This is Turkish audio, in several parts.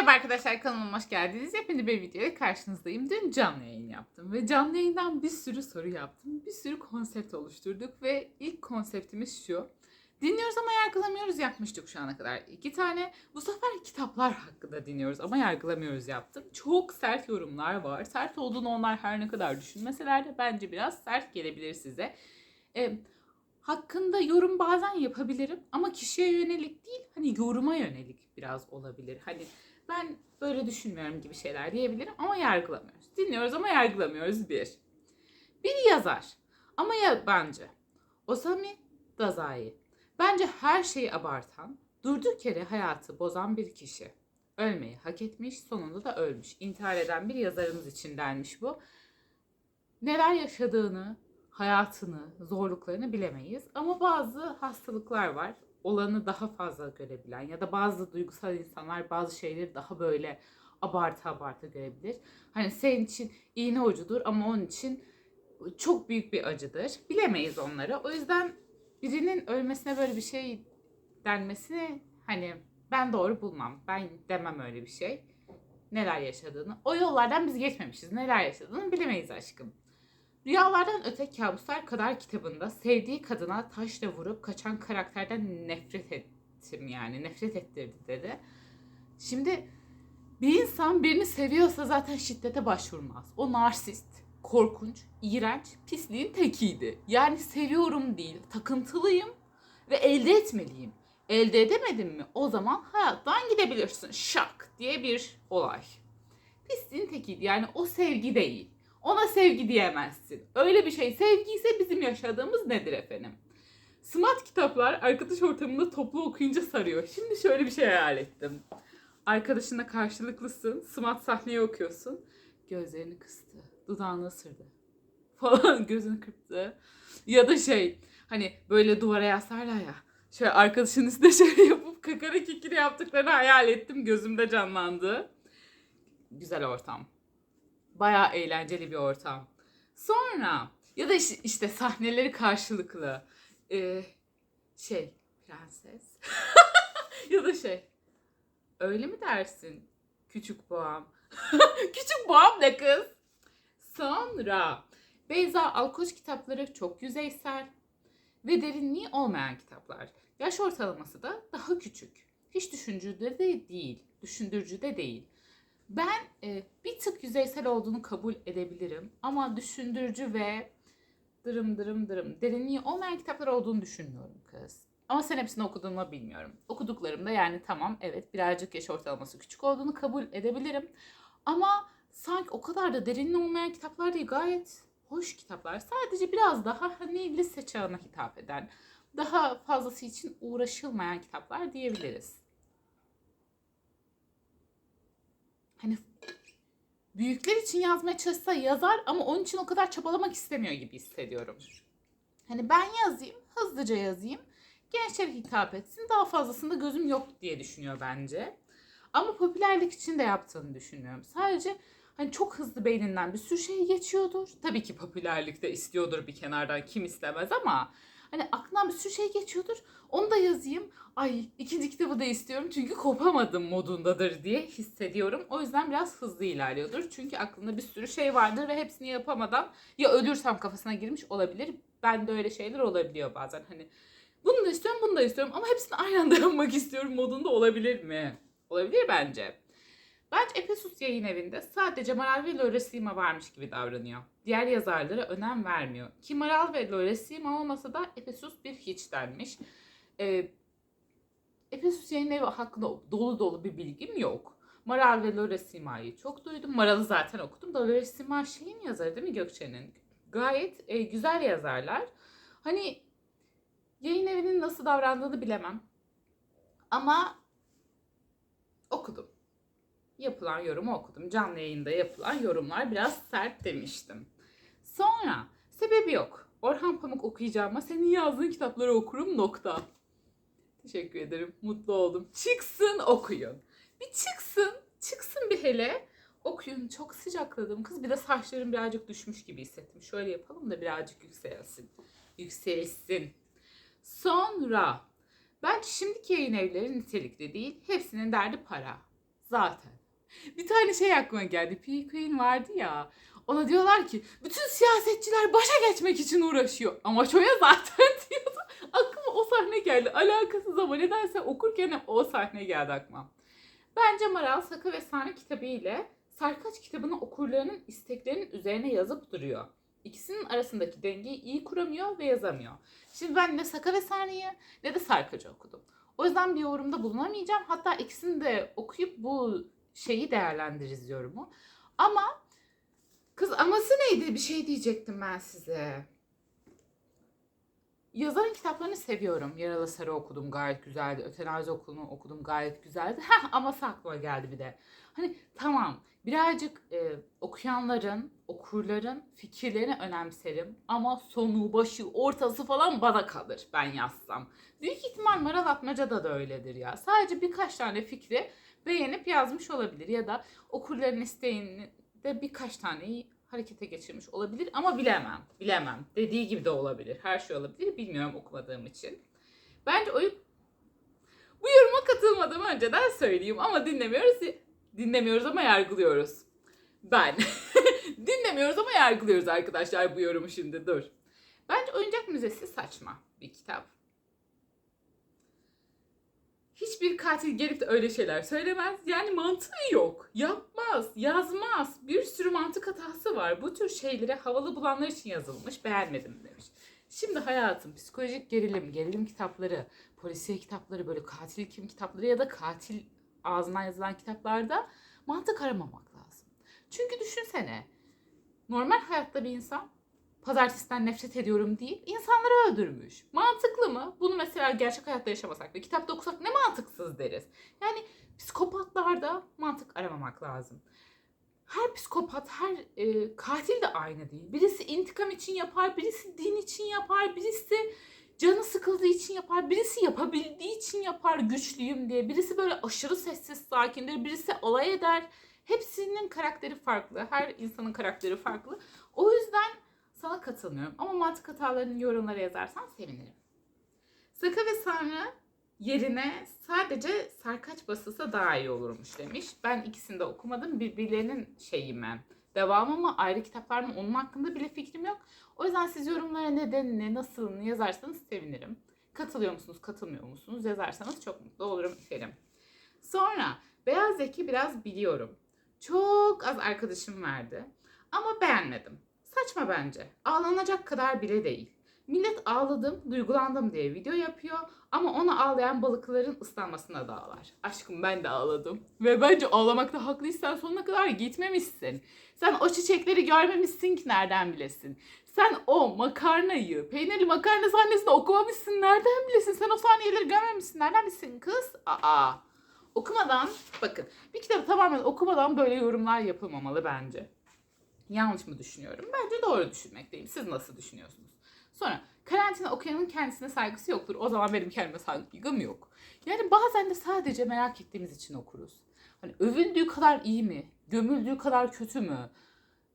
Merhaba arkadaşlar kanalıma hoş geldiniz. Yepyeni bir videoya karşınızdayım. Dün canlı yayın yaptım ve canlı yayından bir sürü soru yaptım. Bir sürü konsept oluşturduk ve ilk konseptimiz şu. Dinliyoruz ama yargılamıyoruz yapmıştık şu ana kadar. iki tane. Bu sefer kitaplar hakkında dinliyoruz ama yargılamıyoruz yaptım. Çok sert yorumlar var. Sert olduğunu onlar her ne kadar düşünmeseler de bence biraz sert gelebilir size. E, hakkında yorum bazen yapabilirim ama kişiye yönelik değil hani yoruma yönelik biraz olabilir. Hani ben böyle düşünmüyorum gibi şeyler diyebilirim ama yargılamıyoruz. Dinliyoruz ama yargılamıyoruz bir. Bir yazar ama yabancı. Osami Dazai. Bence her şeyi abartan, durduk yere hayatı bozan bir kişi. Ölmeyi hak etmiş, sonunda da ölmüş. İntihar eden bir yazarımız için denmiş bu. Neler yaşadığını, hayatını, zorluklarını bilemeyiz. Ama bazı hastalıklar var. Olanı daha fazla görebilen ya da bazı duygusal insanlar bazı şeyleri daha böyle abartı abartı görebilir. Hani senin için iğne ucudur ama onun için çok büyük bir acıdır. Bilemeyiz onları. O yüzden birinin ölmesine böyle bir şey denmesini hani ben doğru bulmam. Ben demem öyle bir şey. Neler yaşadığını. O yollardan biz geçmemişiz. Neler yaşadığını bilemeyiz aşkım. Rüyalardan öte kabuslar kadar kitabında sevdiği kadına taşla vurup kaçan karakterden nefret ettim yani nefret ettirdi dedi. Şimdi bir insan birini seviyorsa zaten şiddete başvurmaz. O narsist, korkunç, iğrenç, pisliğin tekiydi. Yani seviyorum değil, takıntılıyım ve elde etmeliyim. Elde edemedim mi o zaman hayattan gidebilirsin şak diye bir olay. Pisliğin tekiydi yani o sevgi değil. Ona sevgi diyemezsin. Öyle bir şey. Sevgi ise bizim yaşadığımız nedir efendim? Smart kitaplar arkadaş ortamında toplu okuyunca sarıyor. Şimdi şöyle bir şey hayal ettim. Arkadaşınla karşılıklısın. Smart sahneyi okuyorsun. Gözlerini kıstı. Dudağını ısırdı. Falan gözünü kırptı. Ya da şey hani böyle duvara yaslarlar ya. Şöyle arkadaşın üstüne şöyle yapıp kakara kikiri yaptıklarını hayal ettim. Gözümde canlandı. Güzel ortam. Bayağı eğlenceli bir ortam. Sonra ya da işte, işte sahneleri karşılıklı. Ee, şey prenses. ya da şey öyle mi dersin küçük boğam? küçük boğam ne kız? Sonra Beyza Alkoç kitapları çok yüzeysel ve derinliği olmayan kitaplar. Yaş ortalaması da daha küçük. Hiç düşündürücü de değil. Düşündürücü de değil. Ben e, bir tık yüzeysel olduğunu kabul edebilirim ama düşündürücü ve dırım dırım dırım derinliği olmayan kitaplar olduğunu düşünmüyorum kız. Ama sen hepsini okuduğumu bilmiyorum. Okuduklarımda yani tamam evet birazcık yaş ortalaması küçük olduğunu kabul edebilirim. Ama sanki o kadar da derinliği olmayan kitaplar değil gayet hoş kitaplar. Sadece biraz daha hani lise çağına hitap eden, daha fazlası için uğraşılmayan kitaplar diyebiliriz. Hani büyükler için yazmaya çalışsa yazar ama onun için o kadar çabalamak istemiyor gibi hissediyorum. Hani ben yazayım, hızlıca yazayım, gençlere hitap etsin, daha fazlasında gözüm yok diye düşünüyor bence. Ama popülerlik için de yaptığını düşünüyorum. Sadece hani çok hızlı beyninden bir sürü şey geçiyordur. Tabii ki popülerlik de istiyordur bir kenardan kim istemez ama Hani aklından bir sürü şey geçiyordur. Onu da yazayım. Ay ikinci kitabı da istiyorum çünkü kopamadım modundadır diye hissediyorum. O yüzden biraz hızlı ilerliyordur. Çünkü aklında bir sürü şey vardır ve hepsini yapamadan ya ölürsem kafasına girmiş olabilir. Ben de öyle şeyler olabiliyor bazen. Hani bunu da istiyorum, bunu da istiyorum ama hepsini aynı anda yapmak istiyorum modunda olabilir mi? Olabilir bence. Bence Efesus yayın evinde sadece Maral ve Loresima varmış gibi davranıyor. Diğer yazarlara önem vermiyor. Ki Maral ve Loresima olmasa da Efesus bir hiç denmiş. Ee, Efesus yayın evi hakkında dolu dolu bir bilgim yok. Maral ve Loresima'yı çok duydum. Maral'ı zaten okudum da Loresima şeyin yazarı değil mi Gökçe'nin? Gayet e, güzel yazarlar. Hani yayın evinin nasıl davrandığını bilemem. Ama okudum yapılan yorumu okudum. Canlı yayında yapılan yorumlar biraz sert demiştim. Sonra sebebi yok. Orhan Pamuk okuyacağıma senin yazdığın kitapları okurum nokta. Teşekkür ederim. Mutlu oldum. Çıksın okuyun. Bir çıksın. Çıksın bir hele. Okuyun. Çok sıcakladım. Kız bir de saçlarım birazcık düşmüş gibi hissettim. Şöyle yapalım da birazcık yükselsin. Yükselsin. Sonra ben şimdiki yayın evleri nitelikli değil. Hepsinin derdi para Zaten. Bir tane şey aklıma geldi. P. Queen vardı ya. Ona diyorlar ki bütün siyasetçiler başa geçmek için uğraşıyor. Amaç o ya zaten diyordu. Aklıma o sahne geldi. Alakasız ama nedense okurken o sahne geldi aklıma. Bence Maral Saka ve Sahne kitabı ile Sarkaç kitabını okurlarının isteklerinin üzerine yazıp duruyor. İkisinin arasındaki dengeyi iyi kuramıyor ve yazamıyor. Şimdi ben ne Saka ve Sahne'yi ne de Sarkaç'ı okudum. O yüzden bir yorumda bulunamayacağım. Hatta ikisini de okuyup bu şeyi değerlendiririz yorumu. Ama kız aması neydi? Bir şey diyecektim ben size. Yazarın kitaplarını seviyorum. Yaralı Sarı okudum gayet güzeldi. Ötenazi okulunu okudum gayet güzeldi. Heh aması aklıma geldi bir de. Hani tamam birazcık e, okuyanların, okurların fikirlerini önemserim. Ama sonu, başı, ortası falan bana kalır ben yazsam. Büyük ihtimal Maral Atmaca'da da öyledir ya. Sadece birkaç tane fikri beğenip yazmış olabilir. Ya da okurların isteğini de birkaç taneyi harekete geçirmiş olabilir ama bilemem. Bilemem. Dediği gibi de olabilir. Her şey olabilir. Bilmiyorum okumadığım için. Bence oyun bu yoruma katılmadan önceden söyleyeyim ama dinlemiyoruz. Dinlemiyoruz ama yargılıyoruz. Ben. dinlemiyoruz ama yargılıyoruz arkadaşlar bu yorumu şimdi dur. Bence Oyuncak Müzesi saçma bir kitap. Hiçbir katil gelip de öyle şeyler söylemez. Yani mantığı yok. Yapmaz, yazmaz. Bir sürü mantık hatası var. Bu tür şeylere havalı bulanlar için yazılmış. Beğenmedim demiş. Şimdi hayatım psikolojik gerilim, gerilim kitapları, polisiye kitapları, böyle katil kim kitapları ya da katil ağzından yazılan kitaplarda mantık aramamak lazım. Çünkü düşünsene normal hayatta bir insan pazartesiden nefret ediyorum deyip insanları öldürmüş. Mantıklı mı? Bunu mesela gerçek hayatta yaşamasak da kitapta okusak ne mantıksız deriz. Yani psikopatlarda mantık aramamak lazım. Her psikopat, her e, katil de aynı değil. Birisi intikam için yapar, birisi din için yapar, birisi canı sıkıldığı için yapar, birisi yapabildiği için yapar güçlüyüm diye. Birisi böyle aşırı sessiz sakindir, birisi alay eder. Hepsinin karakteri farklı. Her insanın karakteri farklı. O yüzden sana katılmıyorum. Ama mantık hatalarını yorumlara yazarsan sevinirim. Saka ve Sanrı yerine sadece Sarkaç basılsa daha iyi olurmuş demiş. Ben ikisini de okumadım. Birbirlerinin şeyi mi? Devamı mı? Ayrı kitaplar mı? Onun hakkında bile fikrim yok. O yüzden siz yorumlara nedenini, nasılını yazarsanız sevinirim. Katılıyor musunuz, katılmıyor musunuz? Yazarsanız çok mutlu olurum efendim. Sonra Beyaz Zeki biraz biliyorum. Çok az arkadaşım verdi. Ama beğenmedim. Saçma bence. Ağlanacak kadar bile değil. Millet ağladım, duygulandım diye video yapıyor ama ona ağlayan balıkların ıslanmasına da ağlar. Aşkım ben de ağladım. Ve bence ağlamakta haklıysan sonuna kadar gitmemişsin. Sen o çiçekleri görmemişsin ki nereden bilesin. Sen o makarnayı, peynirli makarna sahnesinde okumamışsın nereden bilesin. Sen o sahneleri görmemişsin nereden bilesin kız? Aa. Okumadan, bakın bir kitabı tamamen okumadan böyle yorumlar yapılmamalı bence. Yanlış mı düşünüyorum? Bence doğru düşünmekteyim. Siz nasıl düşünüyorsunuz? Sonra karantina okuyanın kendisine saygısı yoktur. O zaman benim kendime saygım yok. Yani bazen de sadece merak ettiğimiz için okuruz. Hani övüldüğü kadar iyi mi? Gömüldüğü kadar kötü mü?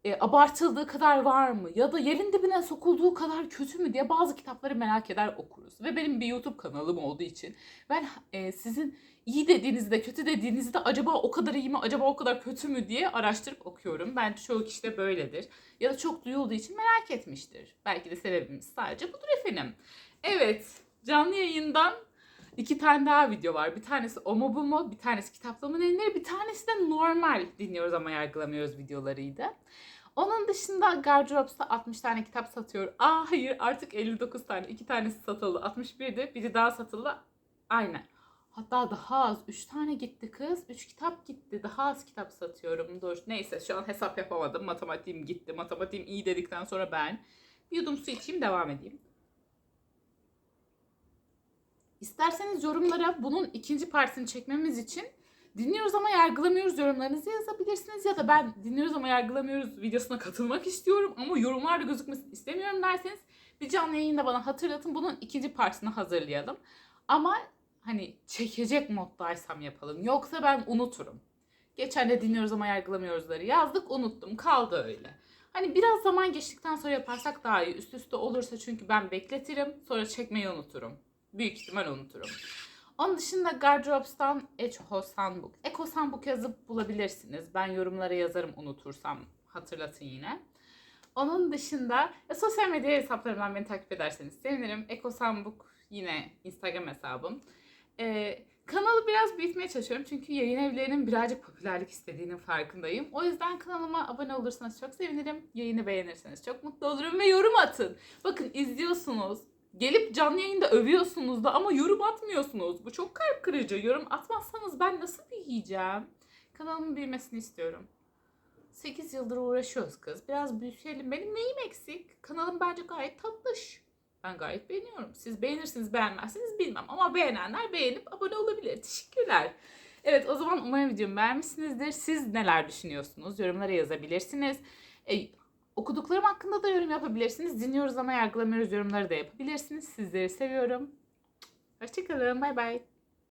E, abartıldığı kadar var mı? Ya da yerin dibine sokulduğu kadar kötü mü diye bazı kitapları merak eder okuruz. Ve benim bir YouTube kanalım olduğu için ben e, sizin iyi dediğinizde, kötü dediğinizde acaba o kadar iyi mi, acaba o kadar kötü mü diye araştırıp okuyorum. Bence çoğu kişi de böyledir. Ya da çok duyulduğu için merak etmiştir. Belki de sebebimiz sadece budur efendim. Evet, canlı yayından iki tane daha video var. Bir tanesi o mu bu mu, bir tanesi kitaplamın enleri, bir tanesi de normal dinliyoruz ama yargılamıyoruz videolarıydı. Onun dışında Gardırops'ta 60 tane kitap satıyor. Aa hayır artık 59 tane. 2 tanesi satıldı. 61'di. Biri daha satıldı. Aynen. Hatta daha az. 3 tane gitti kız. 3 kitap gitti. Daha az kitap satıyorum. Dur. Neyse şu an hesap yapamadım. Matematiğim gitti. Matematiğim iyi dedikten sonra ben bir yudum su içeyim devam edeyim. İsterseniz yorumlara bunun ikinci partisini çekmemiz için dinliyoruz ama yargılamıyoruz yorumlarınızı yazabilirsiniz. Ya da ben dinliyoruz ama yargılamıyoruz videosuna katılmak istiyorum ama yorumlarda gözükmesini istemiyorum derseniz bir canlı yayında bana hatırlatın. Bunun ikinci partisini hazırlayalım. Ama hani çekecek moddaysam yapalım. Yoksa ben unuturum. Geçen de dinliyoruz ama yargılamıyoruzları yazdık unuttum kaldı öyle. Hani biraz zaman geçtikten sonra yaparsak daha iyi. Üst üste olursa çünkü ben bekletirim sonra çekmeyi unuturum. Büyük ihtimal unuturum. Onun dışında Gardrops'tan Echo Sandbook. Echo Sandbook yazıp bulabilirsiniz. Ben yorumlara yazarım unutursam hatırlatın yine. Onun dışında e, sosyal medya hesaplarımdan beni takip ederseniz sevinirim. Echo Sandbook yine Instagram hesabım. E, kanalı biraz büyütmeye çalışıyorum çünkü yayın evlerinin birazcık popülerlik istediğinin farkındayım. O yüzden kanalıma abone olursanız çok sevinirim. Yayını beğenirseniz çok mutlu olurum ve yorum atın. Bakın izliyorsunuz. Gelip canlı yayında övüyorsunuz da ama yorum atmıyorsunuz. Bu çok kalp kırıcı. Yorum atmazsanız ben nasıl büyüyeceğim? Kanalımın büyümesini istiyorum. 8 yıldır uğraşıyoruz kız. Biraz büyütelim. Benim neyim eksik? Kanalım bence gayet tatlış. Ben gayet beğeniyorum. Siz beğenirsiniz beğenmezsiniz bilmem. Ama beğenenler beğenip abone olabilir. Teşekkürler. Evet o zaman umarım videomu beğenmişsinizdir. Siz neler düşünüyorsunuz? Yorumlara yazabilirsiniz. E, okuduklarım hakkında da yorum yapabilirsiniz. Dinliyoruz ama yargılamıyoruz yorumları da yapabilirsiniz. Sizleri seviyorum. Hoşçakalın. Bay bay.